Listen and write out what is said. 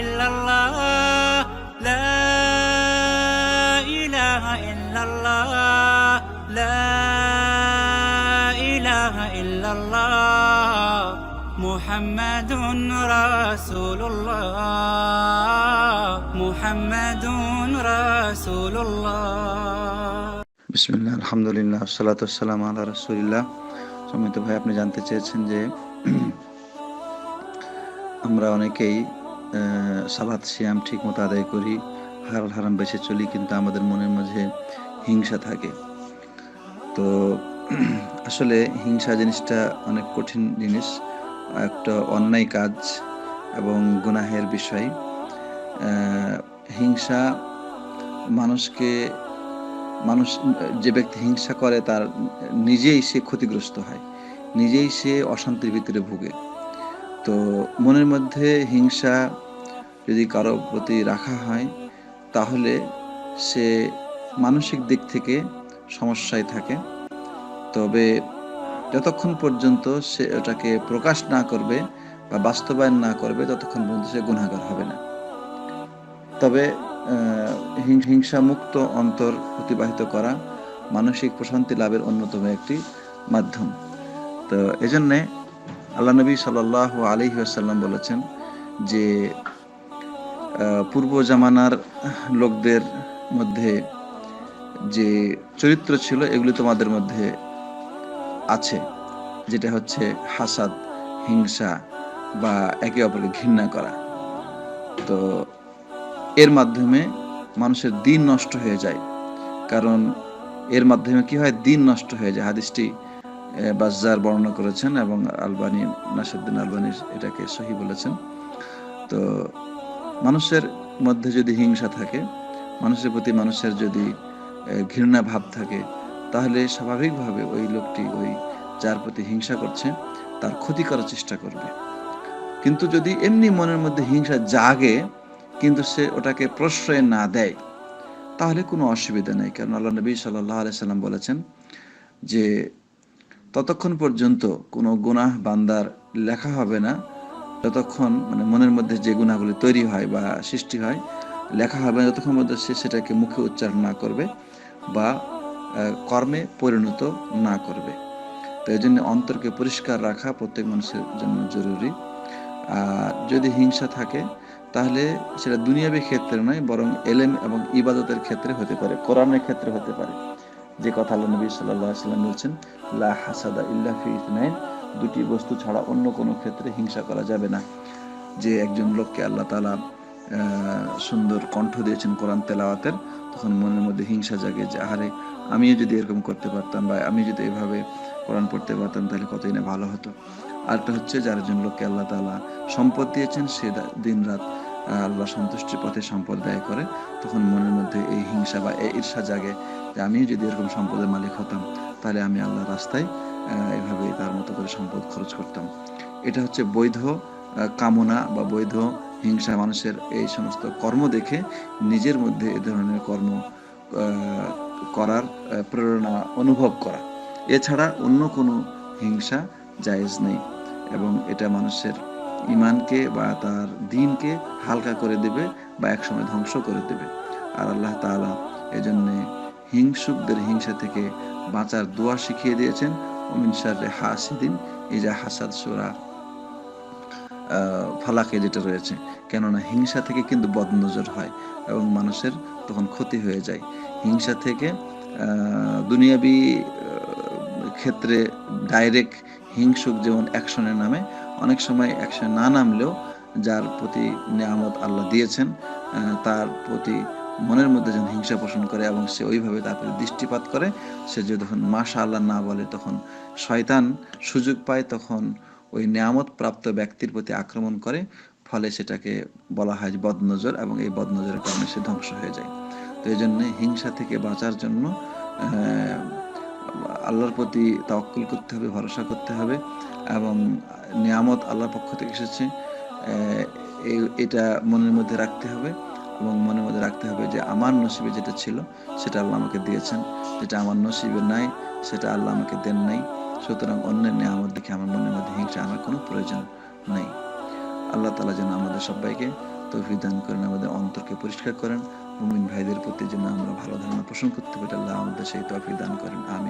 ইল্লাল্লাহ লা ইলাহা ইল্লাল্লাহ লা ইলাহা ইল্লাল্লাহ মুহাম্মাদুন রাসূলুল্লাহ মুহাম্মাদুন রাসূলুল্লাহ বিসমিল্লাহ, আলহামদুলিল্লাহ, সালাত সালাম আল্লাহ রসুলিল্লাহ। সমিত ভাই, আপনি জানতে চেয়েছেন যে আমরা অনেকেই আহ, সালাত সিয়াম ঠিক মতো আদায় করি হারাল হারাম বেছে চলি কিন্তু আমাদের মনের মাঝে হিংসা থাকে। তো আসলে হিংসা জিনিসটা অনেক কঠিন জিনিস একটা অন্যায় কাজ এবং গুনাহের বিষয়। হিংসা মানুষকে মানুষ যে ব্যক্তি হিংসা করে তার নিজেই সে ক্ষতিগ্রস্ত হয় নিজেই সে অশান্তির ভিতরে ভুগে। তো মনের মধ্যে হিংসা যদি কারও প্রতি রাখা হয় তাহলে সে মানসিক দিক থেকে সমস্যায় থাকে। তবে যতক্ষণ পর্যন্ত সে ওটাকে প্রকাশ না করবে বা বাস্তবায়ন না করবে ততক্ষণ পর্যন্ত সে গুণাগার হবে না। তবে আহ, হিং- হিংসামুক্ত অন্তর অতিবাহিত করা মানসিক প্রশান্তি লাভের অন্যতম একটি মাধ্যম। তো এজন্যে আল্লাহ নবী সাল আলী আসাল্লাম বলেছেন যে পূর্ব জামানার লোকদের মধ্যে যে চরিত্র ছিল, এগুলি তোমাদের মধ্যে আছে। যেটা হচ্ছে হাসাদ, হিংসা বা একে অপরকে ঘৃণা করা। তো এর মাধ্যমে মানুষের দিন নষ্ট হয়ে যায়। কারণ এর মাধ্যমে কি হয়? দিন নষ্ট হয়ে যায়। হাদিসটি বাজ্জার বর্ণনা করেছেন এবং আলবানি নাসিরুদ্দিন আলবানি এটাকে সহি বলেছেন। তো মানুষের মধ্যে যদি হিংসা থাকে, মানুষের প্রতি মানুষের যদি ঘৃণা ভাব থাকে, তাহলে স্বাভাবিকভাবে ওই লোকটি ওই যার প্রতি হিংসা করছে, তার ক্ষতি করার চেষ্টা করবে। কিন্তু যদি এমনি মনের মধ্যে হিংসা জাগে, কিন্তু সে ওটাকে প্রশ্রয় না দেয়, তাহলে কোনো অসুবিধা নেই। কারণ আল্লাহ নবী সাল্লাহ সাল্লাম বলেছেন যে ততক্ষণ পর্যন্ত কোনো গুনাহ বান্দার লেখা হবে না। যতক্ষণ মানে মনের মধ্যে যে গুণাগুলি তৈরি হয় বা সৃষ্টি হয়, লেখা হবে না, যতক্ষণ পর্যন্ত সে সেটাকে মুখে উচ্চারণ না করবে বা কর্মে পরিণত না করবে। তো এই জন্য অন্তরকে পরিষ্কার রাখা প্রত্যেক মানুষের জন্য জরুরি। আর যদি হিংসা থাকে, তাহলে সেটা দুনিয়াবী ক্ষেত্রে নয়, বরং এলেম এবং ইবাদতের ক্ষেত্রে হতে পারে, কোরআনের ক্ষেত্রে হতে পারে। যে কথা আল্লাহ নবী সাল্লাহ সাল্লাম বলছেন, লা হাসাদা ইল্লা ফি ইথনাইন দুটি বস্তু ছাড়া অন্য কোনো ক্ষেত্রে হিংসা করা যাবে না। যে একজন লোককে আল্লাহ তালা সুন্দর কণ্ঠ দিয়েছেন কোরআন তেলাওয়াতের, তখন মনের মধ্যে হিংসা জাগে যে, আহারে, আমিও যদি এরকম করতে পারতাম বা আমি যদি এভাবে কোরআন পড়তে পারতাম, তাহলে কতই না ভালো হতো? আরেকটা হচ্ছে যার একজন লোককে আল্লাহ তালা সম্পদ দিয়েছেন, সে দিন রাত আল্লাহ সন্তুষ্টির পথে সম্পদ ব্যয় করে, তখন মনের মধ্যে এই হিংসা বা এই ঈর্ষা জাগে যে আমি যদি এরকম সম্পদের মালিক হতাম, তাহলে আমি আল্লাহ রাস্তায় এভাবে তার মতো করে সম্পদ খরচ করতাম। এটা হচ্ছে বৈধ কামনা বা বৈধ হিংসা। মানুষের এই সমস্ত কর্ম দেখে নিজের মধ্যে এ ধরনের কর্ম করার প্রেরণা অনুভব করা। এছাড়া অন্য কোনো হিংসা জায়েজ নেই এবং এটা মানুষের ইমানকে বা তার দিনকে হালকা করে দেবে বা একসময় ধ্বংস করে দেবে। আর আল্লাহ তাআলা এজন্য হিংসুকদের হিংসা থেকে বাঁচার দোয়া শিখিয়ে দিয়েছেন। ওমিন শাররে হাসিদিন যে হাসাদ সুরা ফালাকে যেটা রয়েছে। কেননা হিংসা থেকে কিন্তু বদনজর হয় এবং মানুষের তখন ক্ষতি হয়ে যায়। হিংসা থেকে দুনিয়াবি ক্ষেত্রে ডাইরেক্ট হিংসুক যেমন অ্যাকশনের নামে অনেক সময় অ্যাকশন না নামলেও যার প্রতি নিয়ামত আল্লাহ দিয়েছেন তার প্রতি মনের মধ্যে যেন হিংসা পোষণ করে এবং সে ওইভাবে তার প্রতি দৃষ্টিপাত করে, সে যদি তখন মাশা আল্লাহ না বলে, তখন শয়তান সুযোগ পায়, তখন ওই নিয়ামত প্রাপ্ত ব্যক্তির প্রতি আক্রমণ করে, ফলে সেটাকে বলা হয় বদনজর এবং এই বদনজরের কারণে সে ধ্বংস হয়ে যায়। তো এই জন্য হিংসা থেকে বাঁচার জন্য আল্লাহর প্রতি তাওয়াক্কুল করতে হবে, ভরসা করতে হবে এবং নিয়ামত আল্লাহর পক্ষ থেকে এসেছে। এটা মনের মধ্যে রাখতে হবে এবং মনের মধ্যে রাখতে হবে যে আমার নসিবে যেটা ছিল সেটা আল্লাহ আমাকে দিয়েছেন। যেটা আমার নসিবে নাই সেটা আল্লাহ আমাকে দেন নাই। সুতরাং অন্যের নিয়ামত দেখে আমার মনের মধ্যে হিংসা আনার কোনো প্রয়োজন নেই। আল্লাহ তালা যেন আমাদের সবাইকে তৌফিক দান করেন, আমাদের অন্তরকে পরিষ্কার করেন। মুমিন ভাইদের প্রতি যেন আমরা ভালো ধারণা পোষণ করতে পারি, আল্লাহ আমাদের সেই তৌফিক দান করেন। আমিন।